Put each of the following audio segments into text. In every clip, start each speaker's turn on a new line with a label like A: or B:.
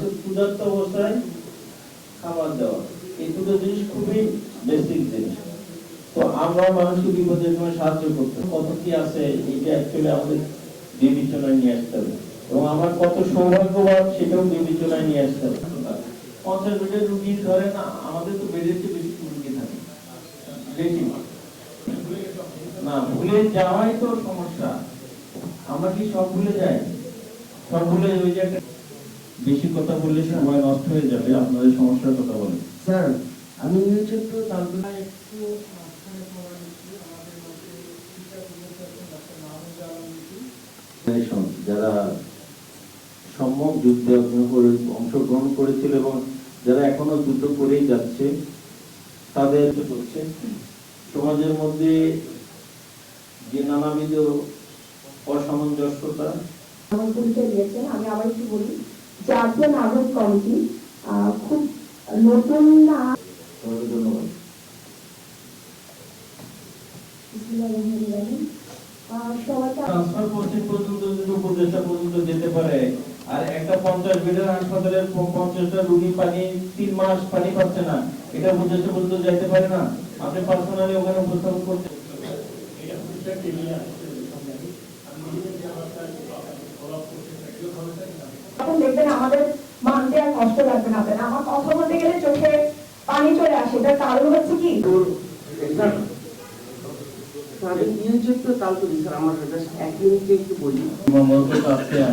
A: ক্ষুধার্ত অবস্থায় খাবার দেওয়া। এই দুটো জিনিস খুবই বেসিক তো আমরা মানুষকে সাহায্য করতে কত কি আছে এটা অ্যাকচুয়ালি আমাদের নিয়ে আসতে হবে। আমার কত সৌভাগ্যবান, সেটাও বিবেচনায় নিয়ে আসতে হবে। পঞ্চাশ বেডের রুগী ধরেন আমাদের তো বেডের চেয়ে বেশি রুগী থাকে। বেশি। না, ভুলে যাওয়াই তো সমস্যা। আমরা কি সব ভুলে যাই? সব ভুলে ওই যে একটা- বেশি কথা বললে সময় নষ্ট হয়ে যাবে আপনাদের সমস্যার কথা বলেন
B: স্যার আমি
C: একটু
A: জেনারেশন যারা সম্যক যুদ্ধে অংশগ্রহণ করেছিল এবং যারা এখনও যুদ্ধ করেই যাচ্ছে তাদের করছে সমাজের মধ্যে যে নানাবিধ অসামঞ্জস্যতা
D: আমি আবার একটু বলি। জাতীয় নাগরিক কমিটি খুব নতুন না
A: যেতে পারে। আর একটা পঞ্চাশ বেডের হাসপাতালের পঞ্চাশটা রুগী পানি তিন মাস পানি পাচ্ছে না। এটা উপদেষ্টা পর্যন্ত যাইতে পারে না। আপনি পার্সোনালি ওখানে উপস্থাপন করতে
C: এটা বিষয়টি নিয়ে আসছে সামনে আমি নিজে যে আমার কাজ ফলো আপ করতে থাকি ওখানে থাকি না
D: তখন দেখবেন আমাদের মানতে আর কষ্ট লাগবে না আপনার আমার কথা বলতে গেলে চোখে পানি চলে আসে। তার কারণ হচ্ছে কি?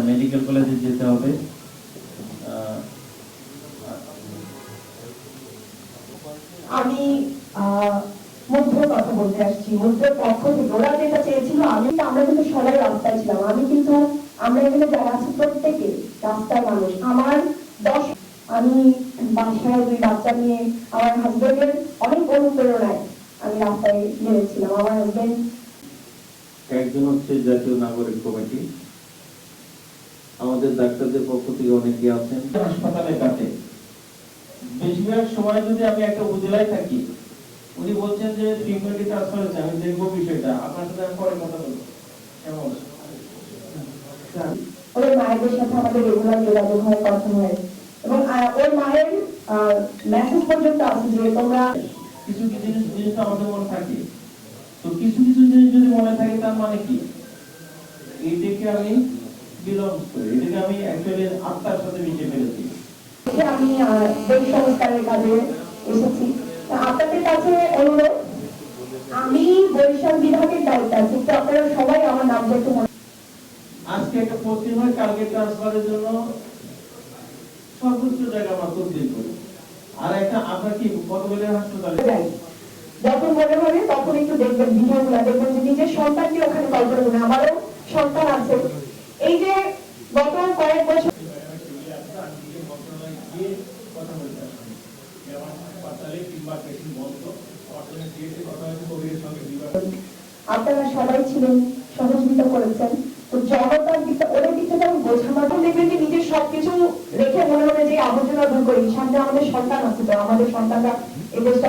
A: মেডিকেল কলেজে যেতে হবে।
D: আমি কথা বলতে আসছি। মুগ্ধর পক্ষ থেকে ওরা যেটা চেয়েছিল আমি আমরা কিন্তু সবাই রাস্তায় ছিলাম। আমি কিন্তু আমরা এখানে যারা আছি প্রত্যেকে মানুষ। আমার দশ আমি বাসায় দুই বাচ্চা নিয়ে আমার হাজবেন্ডের অনেক অনুপ্রেরণায় আমি রাস্তায় নেমেছিলাম। আমার হাজবেন্ড
A: একজন হচ্ছে জাতীয় নাগরিক কমিটি। আমাদের ডাক্তারদের পক্ষ থেকে অনেকে আছেন। হাসপাতালে কাটে বেশিরভাগ সময় যদি আমি একটা উপজেলায় থাকি উনি বলছেন যে ট্রিটমেন্টে ট্রান্সফার হচ্ছে আমি দেখব বিষয়টা। আপনার সাথে পরে কথা বলব। কেমন
D: ওর মায়েদের সাথে আমাদের রেগুলার যোগাযোগ হয় কথা হয়। এবং ওর মায়ের মেসেজ পর্যন্ত আছে যে তোমরা
A: কিছু কিছু জিনিস জিনিস আমাদের মনে থাকে। তো কিছু কিছু জিনিস যদি মনে থাকে তার মানে কি? এইটাকে আমি বিলংস করি। এটাকে আমি অ্যাকচুয়ালি আত্মার সাথে মিশে ফেলেছি।
D: আমি দেশ সংস্কারের কাজে এসেছি। আপনাদের কাছে অনুরোধ আমি বরিশাল বিভাগের দায়িত্বে আছি। তো আপনারা সবাই আমার মনে
A: আজকে একটা হয়, কালকে ট্রান্সফারের জন্য সর্বোচ্চ জায়গা করি। আর একটা কি হাসপাতালে?
D: যাই যখন মনে হবে তখন একটু দেখবেন দেখবেন যে নিজের ওখানে করুন আমারও সন্তান আছে। এই যে গত কয়েক বছর আপনারা সবাই ছিলেন, সহযোগিতা করেছেন। যেমন তখন দেখবেন যে নিজের সবকিছু রেখে মনে মনে যে আবর্জনা দূর করি। সামনে আমাদের সন্তান আছে, তো আমাদের সন্তানরা এই দেশটা